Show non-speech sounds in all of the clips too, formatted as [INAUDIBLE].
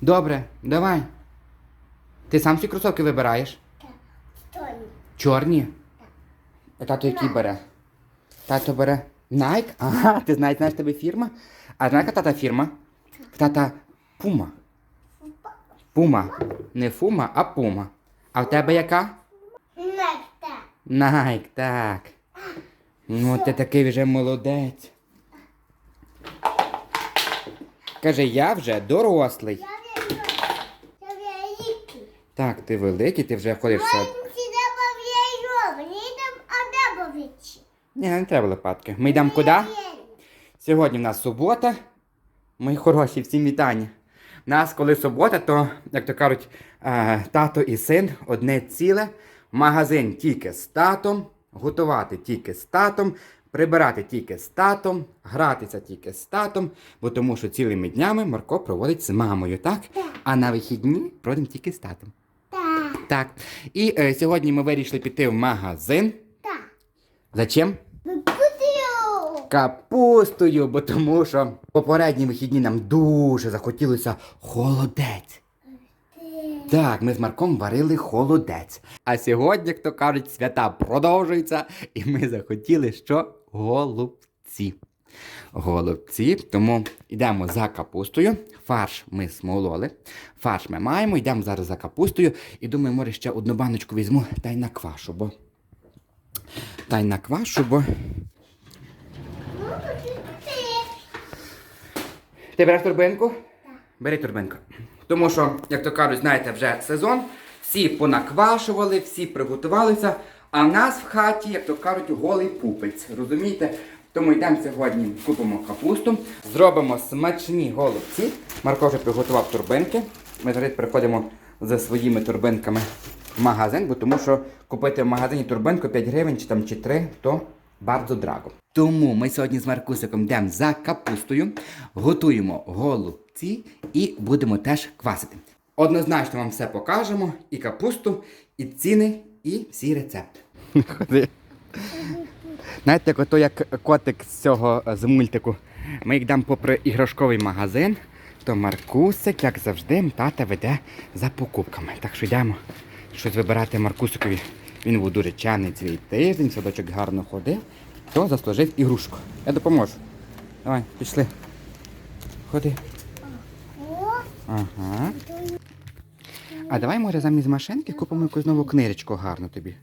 Добре, давай. Ти сам всі кросовки вибираєш? Тоні. Чорні? А тато який бере? Тато бере Nike? Ага, ти знаєш, знаєш тебе фірма? А знаєш, яка тата фірма? Тата Puma. Puma. Не Фума, а Puma. А в тебе яка? Некта. Nike, так. Ну, ти такий вже молодець. Каже, я вже дорослий. Я вірю. Я великий. Так, ти великий, ти вже ходиш в сад. Ні, не треба лопатки. Ми йдемо куди? Сьогодні в нас субота. Мої хороші, всім вітання. У нас, коли субота, то, як то кажуть, е, тато і син одне ціле. Магазин тільки з татом, готувати тільки з татом, прибирати тільки з татом, гратися тільки з татом, бо тому що цілими днями Марко проводить з мамою, так? А на вихідні проводимо тільки з татом. Так. І е, сьогодні ми вирішили піти в магазин. Так. Зачем? Капустою, бо тому що попередні вихідні нам дуже захотілося холодець. Так, ми з Марком варили холодець. А сьогодні, як то кажуть, свята продовжуються, і ми захотіли що? Голубці. Голубці, тому йдемо за капустою. Фарш ми смололи. Фарш ми маємо, йдемо зараз за капустою. І думаю, може ще одну баночку візьму та й наквашу, бо. Та й наквашу, бо. Ну, ти. Береш турбинку? Бери турбинку. Тому що, як то кажуть, знаєте, вже сезон, всі понаквашували, всі приготувалися, а в нас в хаті, як то кажуть, голий пупець. Розумієте? Тому йдемо сьогодні, купимо капусту, зробимо смачні голубці. Марко вже приготував турбинки. Ми зараз приходимо за своїми турбинками в магазин, бо тому що купити в магазині турбинку 5 гривень чи там чи 3, то bardzo драго. Тому ми сьогодні з Маркусиком йдемо за капустою, готуємо голубці і будемо теж квасити. Однозначно вам все покажемо: і капусту, і ціни, і всі рецепти. Ходи. Знаєте, як ото як котик з цього з мультику. Ми йдемо попри іграшковий магазин, то Маркусик, як завжди, тата веде за покупками. Так що йдемо щось вибирати Маркусикові. Він був дуже чемний цей тиждень, садочок гарно ходив, то заслужив ігрушку. Я допоможу. Давай, пішли. Ходи. Ага. А давай, може, замість машинки купимо якусь нову книжечку гарну тобі.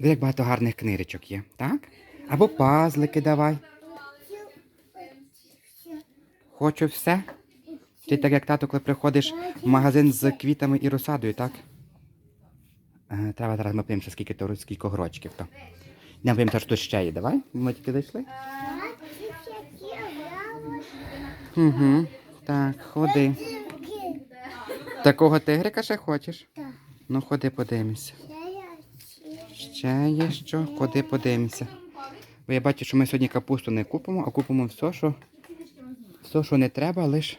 Як багато гарних книжечок є, так? Або пазлики давай. Хочу все. Ти так як тато, коли приходиш в магазин з квітами і розсадою, так? Треба зараз ми подивимося, скільки то скільки грочків то. Не подивимося, що тут ще є. Давай, ми тільки обрали. Угу. Так, ходи. Такого тигрика ще хочеш? Так. Ну, ходи подивимося. Ще є що, ходи подивимося. Бо я бачу, що ми сьогодні капусту не купимо, а купимо все, що, все, що не треба, лиш.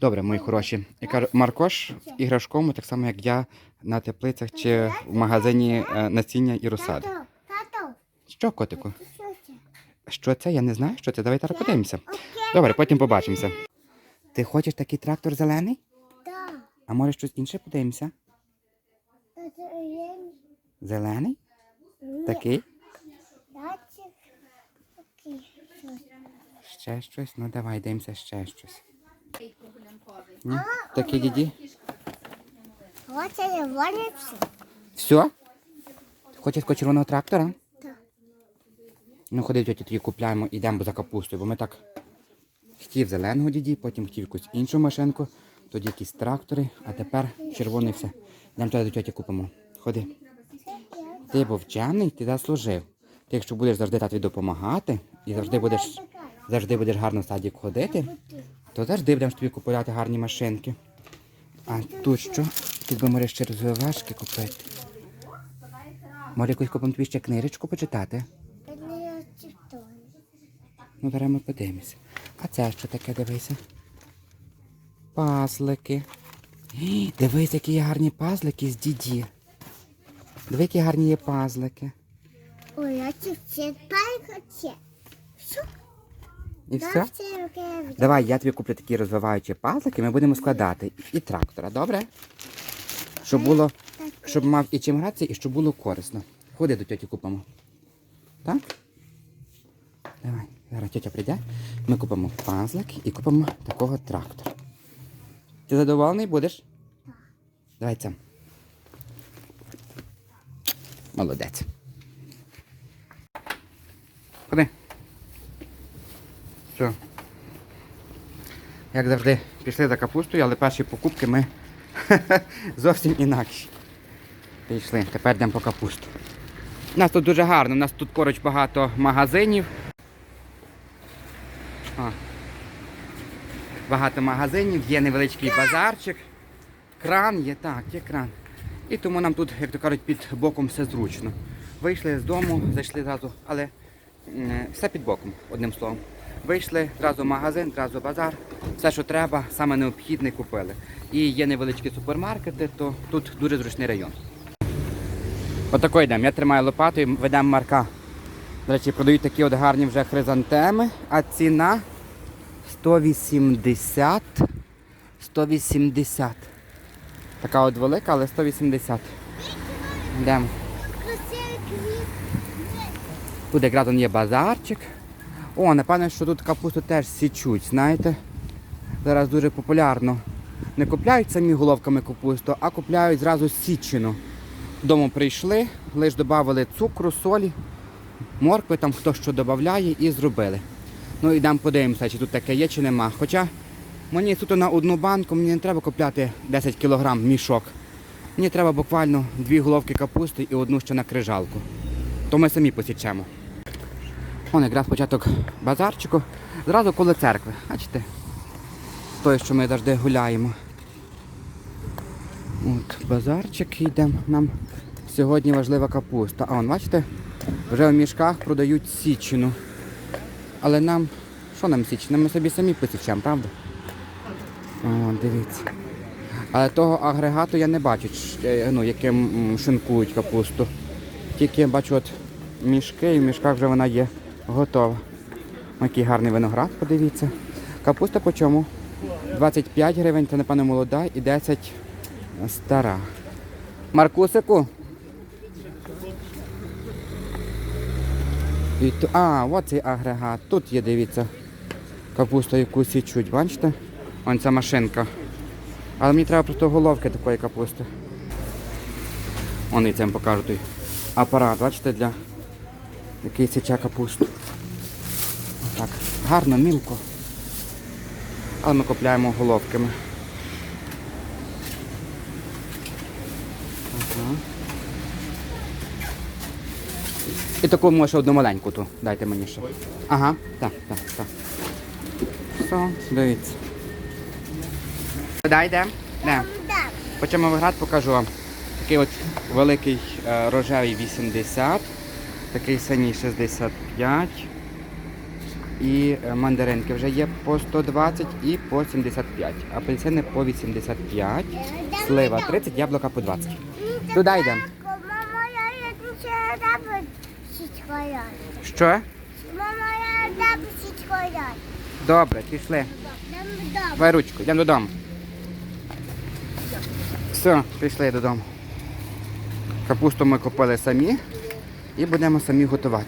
Добре, мої хороші. Я кажу, Маркош в іграшкому, так само як я на теплицях чи в магазині е, насіння і розсади. Що, котику? що це? Я не знаю, що це. Давай зараз подивимося. Добре, потім побачимося. Ти хочеш такий трактор зелений? Так. А може щось інше подивимося? Зелений? Ні. Такий? Датчик. Ще щось? Ну давай, дивимося ще щось. Ні? Такі діді? Оце не валяться. Все? Хочеш червоного трактора? Так. Ну ходи, тьоті, тоді купляємо, йдемо за капустою, бо ми так хотів зеленого діді, потім хотів якусь іншу машинку, тоді якісь трактори, а тепер червоний все. Йдемо туди до тьоті купимо. Ходи. Ти був вчений, ти заслужив. Ти якщо будеш завжди татові допомагати і завжди будеш, завжди будеш гарно в садик ходити, то завжди будемо тобі купувати гарні машинки. А тут що? Тут би може ще розвивашки купити. Може якусь купимо тобі ще книжечку почитати? Ну, зараз ми подивимося. А це що таке, дивися? Пазлики. Дивись, які гарні пазлики з діді. Диви, які гарні є пазлики. Ой, а це все І все? все. Давай, я тобі куплю такі розвиваючі пазлики, ми будемо складати і трактора, добре? Щоб було, щоб мав і чим гратися, і щоб було корисно. Ходи до тьоті купимо. Так? Давай, зараз тьотя прийде. Ми купимо пазлик і купимо такого трактора. Ти задоволений будеш? Так. Давай це. Молодець. Ходи. Все. Як завжди, пішли за капустою, але перші покупки ми [LAUGHS] зовсім інакші. Пішли, тепер йдемо по капусту. У нас тут дуже гарно, у нас тут поруч багато магазинів. О. Багато магазинів, є невеличкий базарчик. Кран є, так, є кран. І тому нам тут, як то кажуть, під боком все зручно. Вийшли з дому, зайшли зразу, але все під боком, одним словом. Вийшли, зразу в магазин, зразу базар. Все, що треба, саме необхідне купили. І є невеличкі супермаркети, то тут дуже зручний район. Отако йдемо. Я тримаю лопату і ведемо марка. До речі, продають такі от гарні вже хризантеми, а ціна 180. 180. Така от велика, але 180. Йдемо. Тут якраз є базарчик. О, напевно, що тут капусту теж січуть, знаєте. Зараз дуже популярно. Не купляють самі головками капусту, а купляють зразу січену. Дому прийшли, лише додали цукру, солі, моркви, там хто що додає і зробили. Ну йдемо подивимося, чи тут таке є, чи нема. Хоча мені суто на одну банку мені не треба купляти 10 кг мішок. Мені треба буквально дві головки капусти і одну ще на крижалку. То ми самі посічемо. Вон якраз початок базарчику. Зразу коло церкви. Бачите? Той, що ми завжди гуляємо. От, базарчик йдемо. Нам сьогодні важлива капуста. А вон, бачите, вже в мішках продають січину. Але нам, що нам січина? Ми собі самі посічемо, правда? О, дивіться. Але того агрегату я не бачу, е, ну, яким шинкують капусту. Тільки я бачу от мішки, і в мішках вже вона є готова. Який гарний виноград, подивіться. Капуста по чому? 25 гривень, це напевно молода і 10 стара. Маркусику? І А, от цей агрегат. Тут є, дивіться, капуста яку січуть, бачите? Вон ця машинка. Але мені треба просто головки такої капусти. Вон і цим покажу той апарат, бачите, для який січе капусту. Так, гарно, мілко. Але ми купляємо головками. Ага. І таку може одну маленьку ту. Дайте мені ще. Ага, так, так, так. Все, дивіться. Дай йдемо? Йдемо. Почему виноград покажу вам. Такий от великий е, рожевий 80, такий синій 65. І е, мандаринки вже є по 120 і по 75. Апельсини по 85, слива 30, яблука по 20. Туди йдемо. Мама, я ще. Що? Мама, я дам січкою. Добре, пішли. Давай ручку, йдемо додому. Все, пішли додому. Капусту ми купили самі і будемо самі готувати.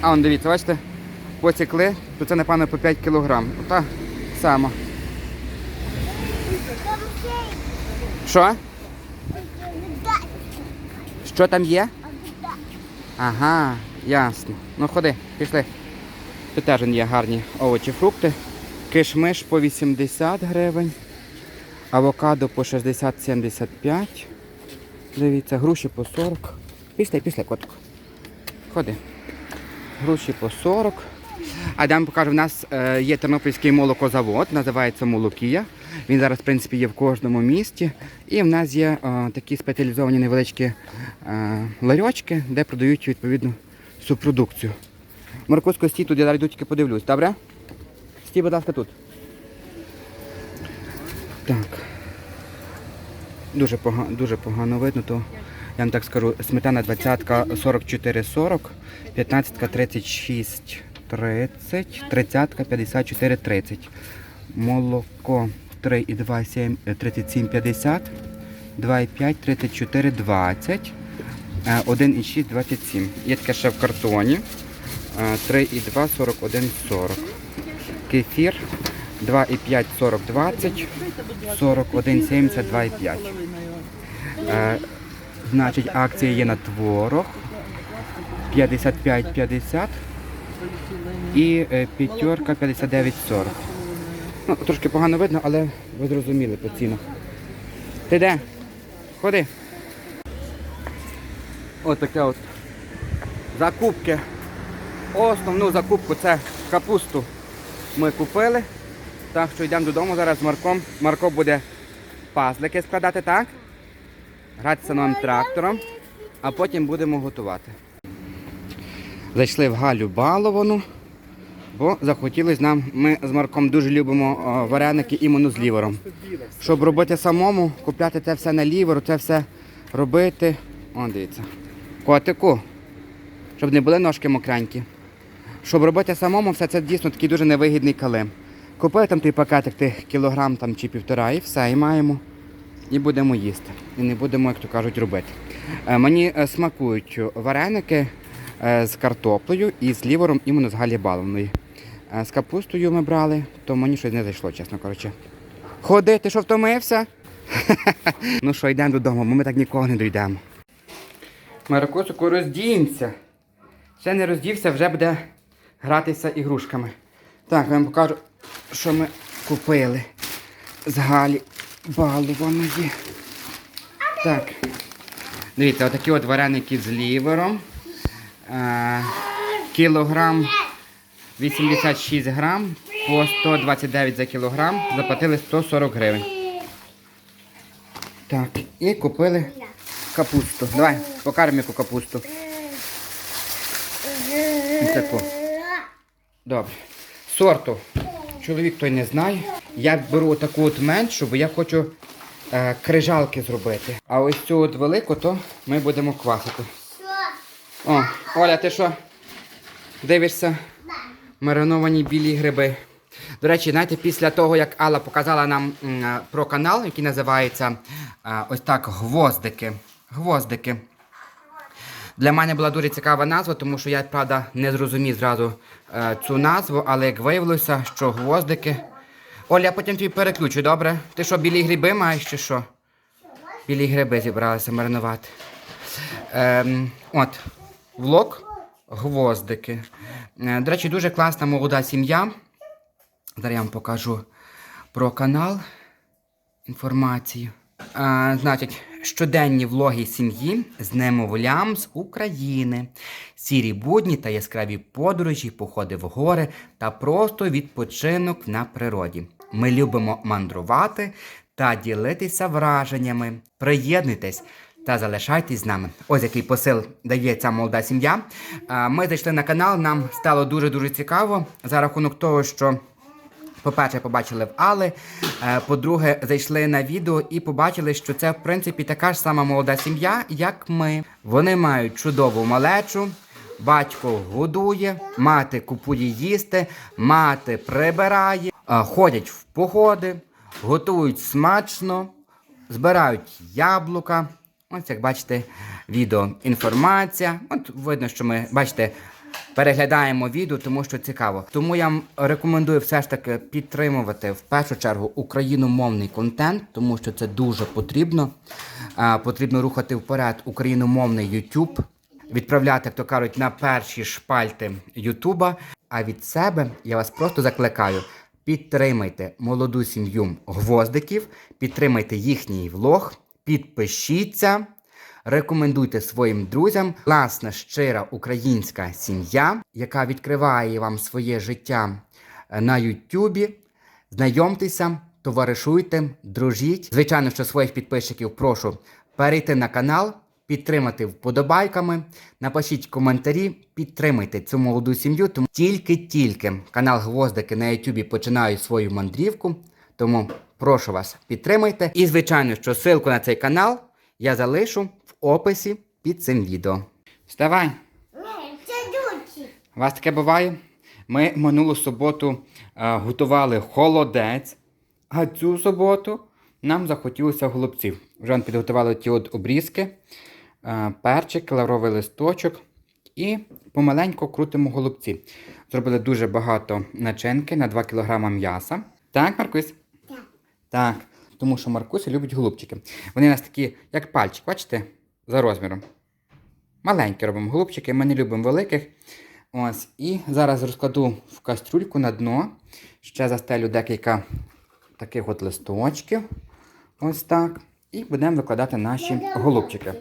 А он дивіться, бачите, посікли, то це напевно по 5 кг. Ота сама. Що? Що там є? Ага, ясно. Ну ходи, пішли. Тут теж є гарні овочі, фрукти. Кишмиш по 80 гривень. Авокадо по 60-75. Дивіться, груші по 40. Пішли, пішли, котку. Ходи. Груші по 40. А я вам покажу, в нас е, є тернопільський молокозавод, називається Молокія. Він зараз, в принципі, є в кожному місті. І в нас є е, такі спеціалізовані невеличкі е, ларьочки, де продають відповідну субпродукцію. Маркусько, стій тут, я зараз йду тільки подивлюсь, добре? Стій, будь ласка, тут. Так. Дуже погано, дуже погано видно, то я вам так скажу, сметана 20-ка 44,40, 15 36 30, 30, 54, 30. Молоко 3,2, 7, е, 37, 50. 2,5, 34, 20. е, 1,6, 27. Є таке ще в картоні. Е, 3,2, 41, 40. Кефір 2,5, 40, 20. 41, 70, 2,5. Е, Значить, акція є на творог 55,50 і е, п'ятерка 59,40. Ну, трошки погано видно, але ви зрозуміли по цінах. Ти де? Ходи. Ось таке от. Закупки. Основну закупку це капусту ми купили. Так що йдемо додому зараз з Марком. Марко буде пазлики складати, так? Гратися новим трактором, а потім будемо готувати. Зайшли в Галю баловану, бо захотілось нам, ми з Марком дуже любимо вареники іменно з лівером. Щоб робити самому, купляти це все на лівер, це все робити. О, дивіться. Котику, щоб не були ножки мокренькі. Щоб робити самому, все це дійсно такий дуже невигідний калим. Купили там той пакетик тих кілограм там, чи півтора і все, і маємо. І будемо їсти. І не будемо, як то кажуть, робити. Е, Мені е, смакують вареники е, з картоплею і з лівером іменно з галібаловної. З капустою ми брали, то мені щось не зайшло, чесно кажучи. Ходи, ти що втомився? [LAUGHS] ну що, йдемо додому, бо ми так ніколи не дійдемо. Марокосику, роздінься. Ще не роздівся, вже буде гратися ігрушками. Так, я вам покажу, що ми купили з Галі балуваної. Так. Дивіться, отакі от вареники з лівером. Е, кілограм 86 грам по 129 за кілограм. Заплатили 140 гривень. Так, і купили капусту. Давай, покажемо яку капусту. Таку. Добре. Сорту. Чоловік той не знає. Я беру таку от меншу, бо я хочу е, крижалки зробити. А ось цю от велику, то ми будемо квасити. О, Оля, ти що? Дивишся? Мариновані білі гриби. До речі, знаєте, після того, як Алла показала нам е, про канал, який називається е, ось так Гвоздики. Гвоздики. Для мене була дуже цікава назва, тому що я, правда, не зрозумів зразу е, цю назву, але як виявилося, що гвоздики. Оля, я потім тобі переключу, добре? Ти що, білі гриби маєш чи що? Білі гриби зібралися маринувати. Ем, от, влог, гвоздики. Е, До речі, дуже класна молода сім'я. Зараз я вам покажу про канал інформацію. А, значить, щоденні влоги сім'ї з немовлям з України, сірі будні та яскраві подорожі, походи в гори та просто відпочинок на природі. Ми любимо мандрувати та ділитися враженнями. Приєднуйтесь та залишайтесь з нами. Ось який посил дає ця молода сім'я. Ми зайшли на канал, нам стало дуже-дуже цікаво за рахунок того, що. По-перше, побачили в Али. е, По-друге, зайшли на відео і побачили, що це в принципі така ж сама молода сім'я, як ми. Вони мають чудову малечу. Батько годує, мати купує їсти, мати прибирає, е, ходять в походи, готують смачно, збирають яблука. Ось як бачите, відео інформація. От видно, що ми бачите. Переглядаємо відео, тому що цікаво. Тому я рекомендую все ж таки підтримувати в першу чергу україномовний контент, тому що це дуже потрібно. Потрібно рухати вперед україномовний YouTube, відправляти, як то кажуть, на перші шпальти Ютуба. А від себе я вас просто закликаю. Підтримайте молоду сім'ю гвоздиків, підтримайте їхній влог, підпишіться. Рекомендуйте своїм друзям класна, щира українська сім'я, яка відкриває вам своє життя е, на Ютубі. Знайомтеся, товаришуйте, дружіть. Звичайно, що своїх підписчиків прошу перейти на канал, підтримати вподобайками, напишіть коментарі, підтримайте цю молоду сім'ю. Тому тільки-тільки канал Гвоздики на Ютубі починає свою мандрівку. Тому прошу вас, підтримайте. І, звичайно, що ссылку на цей канал я залишу описі під цим відео. Вставай! Це. У вас таке буває? Ми минулу суботу е, готували холодець, а цю суботу нам захотілося голубців. Вже підготували ті от обрізки, е, перчик, лавровий листочок і помаленьку крутимо голубці. Зробили дуже багато начинки на 2 кг м'яса. Так, Маркусь? Так. Так, тому що Маркуся любить голубчики. Вони у нас такі, як пальчик, бачите, за розміром. Маленькі робимо голубчики, ми не любимо великих. Ось, і зараз розкладу в кастрюльку на дно. Ще застелю декілька таких от листочків. Ось так. І будемо викладати наші голубчики.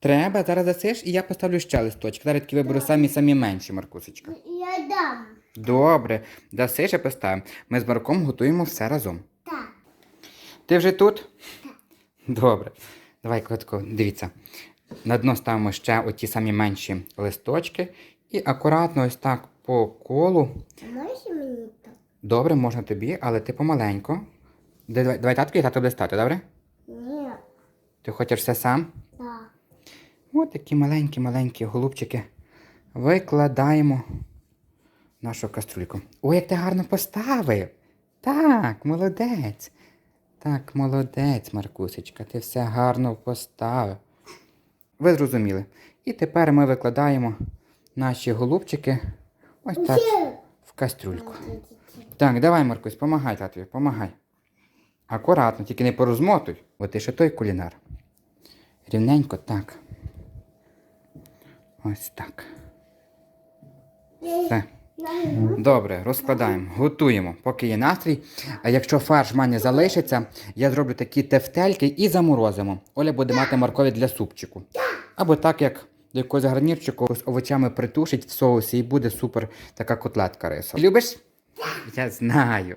Треба, зараз засиш, і я поставлю ще листочки. Зараз таки виберу самі самі менші, Маркусечка. Я дам. Добре, дасиш, я поставимо. Ми з Марком готуємо все разом. Так. Ти вже тут? Так. Добре. Давай, котко, дивіться. На дно ставимо ще оті самі менші листочки. І акуратно ось так по колу. Мені? Добре, можна тобі, але ти помаленько. Давай, давай татко і тато буде стати, добре? Ні. Ти хочеш все сам? Так. Ось такі маленькі-маленькі голубчики. Викладаємо нашу каструльку. Ой, як ти гарно поставив. Так, молодець. Так, молодець, Маркусечка, ти все гарно поставив. Ви зрозуміли. І тепер ми викладаємо наші голубчики ось так в кастрюльку. Так, давай, Маркусь, помагай татові, помагай. Акуратно, тільки не порозмотуй, бо ти ще той кулінар. Рівненько так. Ось так. Все. Добре, розкладаємо, готуємо, поки є настрій. А якщо фарш в мене залишиться, я зроблю такі тефтельки і заморозимо. Оля буде мати моркові для супчику. Або так, як до якогось гарнірчику з овочами притушить в соусі і буде супер така котлетка рисова. Любиш? Я знаю.